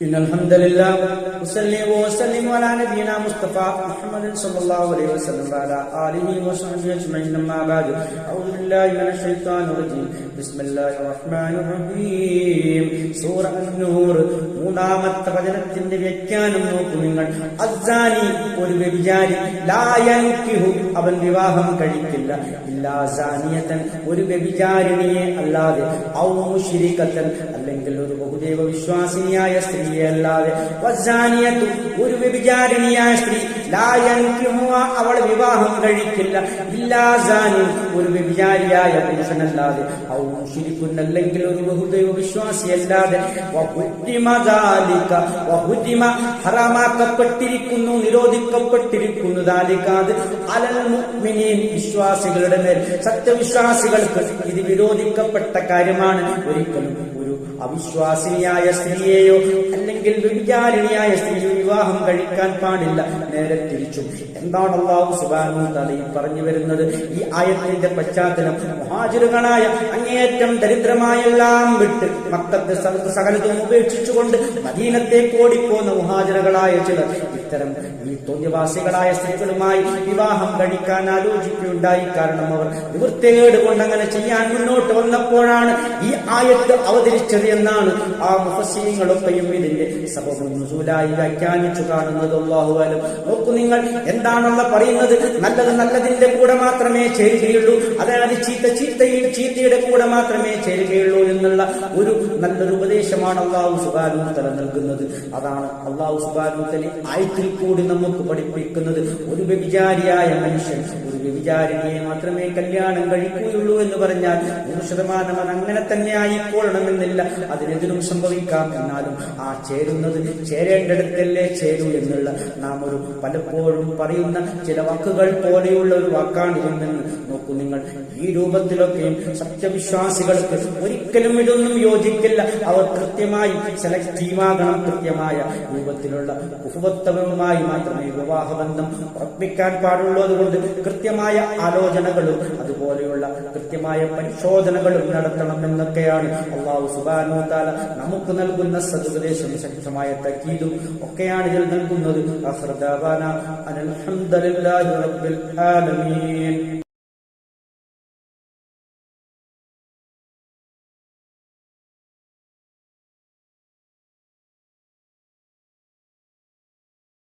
إن الحمد لله أصلي وأسلم على نبينا مصطفى محمد صلى الله عليه وسلم وعلى آله وصحبه أجمعين أما بعد أعوذ بالله من الشيطان الرجيم بسم الله الرحمن الرحيم സൂറ അന്നൂർ മൂന്നാമത്തെ വചനത്തിന്റെ വ്യാഖ്യാനം നോക്കൂ നിങ്ങൾ അസാനി ഒരു വ്യഭിചാരി ലായൻകിഹു അവൻ വിവാഹം കഴിക്കില്ല ഇല്ലാ സാനിയത്തൻ ഒരു വ്യഭിചാരിണിയെ അല്ലാതെ ഔ മുശ്രിക്കത്തൻ അല്ലെങ്കിൽ ഒരു ബഹുദൈവ വിശ്വാസിനിയായ സ്ത്രീയെ വസാനിയത്തു ഒരു വ്യഭിചാരിണിയായ സ്ത്രീ. അവൾ വിവാഹം കഴിക്കില്ല. ഇല്ലാസാനി ഒരു വ്യഭിചാരിയായ പുരുഷനല്ലാതെ. അല്ലെങ്കിൽ ഒരു ബഹുദൈവ വിശ്വാസിയല്ലാതെ. ഹറാമാക്കപ്പെട്ടിരിക്കുന്നു നിരോധിക്കപ്പെട്ടിരിക്കുന്നു ദാലിക്കാത് അലൽ മുഅ്മിനീൻ വിശ്വാസികളുടെ മേൽ. സത്യവിശ്വാസികൾക്ക് ഇത് വിരോധിക്കപ്പെട്ട കാര്യമാണ്. ഒരിക്കലും ഒരു അവിശ്വാസിനിയായ സ്ത്രീയെയോ അല്ലെങ്കിൽ വ്യഭിചാരിണിയായ സ്ത്രീയോ വിവാഹം കഴിക്കാൻ പാടില്ല. നേരെ തിരിച്ചും. എന്താണ് അള്ളാഹു സുബാനു തലയിൽ പറഞ്ഞു വരുന്നത്? ഈ ആയത്തിന്റെ പശ്ചാത്തലം മുഹാജിറുകളായ അങ്ങേയറ്റം ദരിദ്രമായെല്ലാം വിട്ട് മക്കത്തെ സകലതും ഉപേക്ഷിച്ചുകൊണ്ട് മദീനത്തേക്ക് ഓടിപ്പോന്ന മുഹാജിറുകളായ ചിലർ ഇത്തരം ഈ തോന്നിവാസികളായ സ്ത്രീകളുമായി വിവാഹം കഴിക്കാൻ ആലോചിക്കുകയുണ്ടായി. കാരണം അവർ നിവൃത്തികേട് കൊണ്ട് അങ്ങനെ ചെയ്യാൻ മുന്നോട്ട് വന്നപ്പോഴാണ് ഈ ആയത്ത് അവതരിച്ചത് എന്നാണ് ആ മുഹസീങ്ങളൊക്കെയും ഇതിന്റെ സബബുസൂലായി വ്യാഖ്യാനിച്ചു കാണുന്നത്. അള്ളാഹുവാലും നോക്കൂ നിങ്ങൾ എന്താണെന്ന് പറയുന്നത്? നല്ലത് നല്ലതിന്റെ കൂടെ മാത്രമേ ചേരുകയുള്ളൂ. അതായത് ചീത്ത ചീത്തയിൽ ചീത്തയുടെ കൂടെ മാത്രമേ ചേരുകയുള്ളൂ എന്നുള്ള ഒരു നല്ലൊരു ഉപദേശമാണ് അള്ളാഹു സുബാനു തല നൽകുന്നത്. അതാണ് അള്ളാഹു സുബാനു തലി ആയത്തിൽ കൂടി നമുക്ക് പഠിപ്പിക്കുന്നത് ഒരു വ്യഭിചാരിയായ മനുഷ്യൻ വ്യഭിചാരിണിയെ മാത്രമേ കല്യാണം കഴിക്കുകയുള്ളൂ എന്ന് പറഞ്ഞാൽ നൂറ് ശതമാനം അത് അങ്ങനെ തന്നെ ആയിക്കൊള്ളണമെന്നില്ല. അതിനെതിരും സംഭവിക്കാം എന്നാലും ആ ചേരുന്നത് ചേരേണ്ടിടത്തല്ലേ ചേരൂ എന്നുള്ള നാം ഒരു പലപ്പോഴും പറയുന്ന ചില വാക്കുകൾ പോലെയുള്ള ഒരു വാക്കാണ് ഇതെന്ന് നോക്കൂ നിങ്ങൾ. ഈ രൂപത്തിലൊക്കെയും സത്യവിശ്വാസികൾക്ക് ഒരിക്കലും ഇതൊന്നും യോജിക്കില്ല. അവർ കൃത്യമായി സെലക്റ്റീവാകണം കൃത്യമായ രൂപത്തിലുള്ള ഉപഭോക്തവുമായി മാത്രമേ വിവാഹബന്ധം ഉറപ്പിക്കാൻ പാടുള്ളൂ. അതുകൊണ്ട് കൃത്യമായ ആലോചനകളും അതുപോലെയുള്ള കൃത്യമായ പരിശോധനകളും നടത്തണം എന്നൊക്കെയാണ് അള്ളാഹു സുബാനോ താല നമുക്ക് നൽകുന്ന സതുപദേശം ശക്തമായ തക്കീതും ഒക്കെയാണ് ഇതിൽ നൽകുന്നത്. അഹ്രദാന റബ്ബിൽ ആലമീൻ.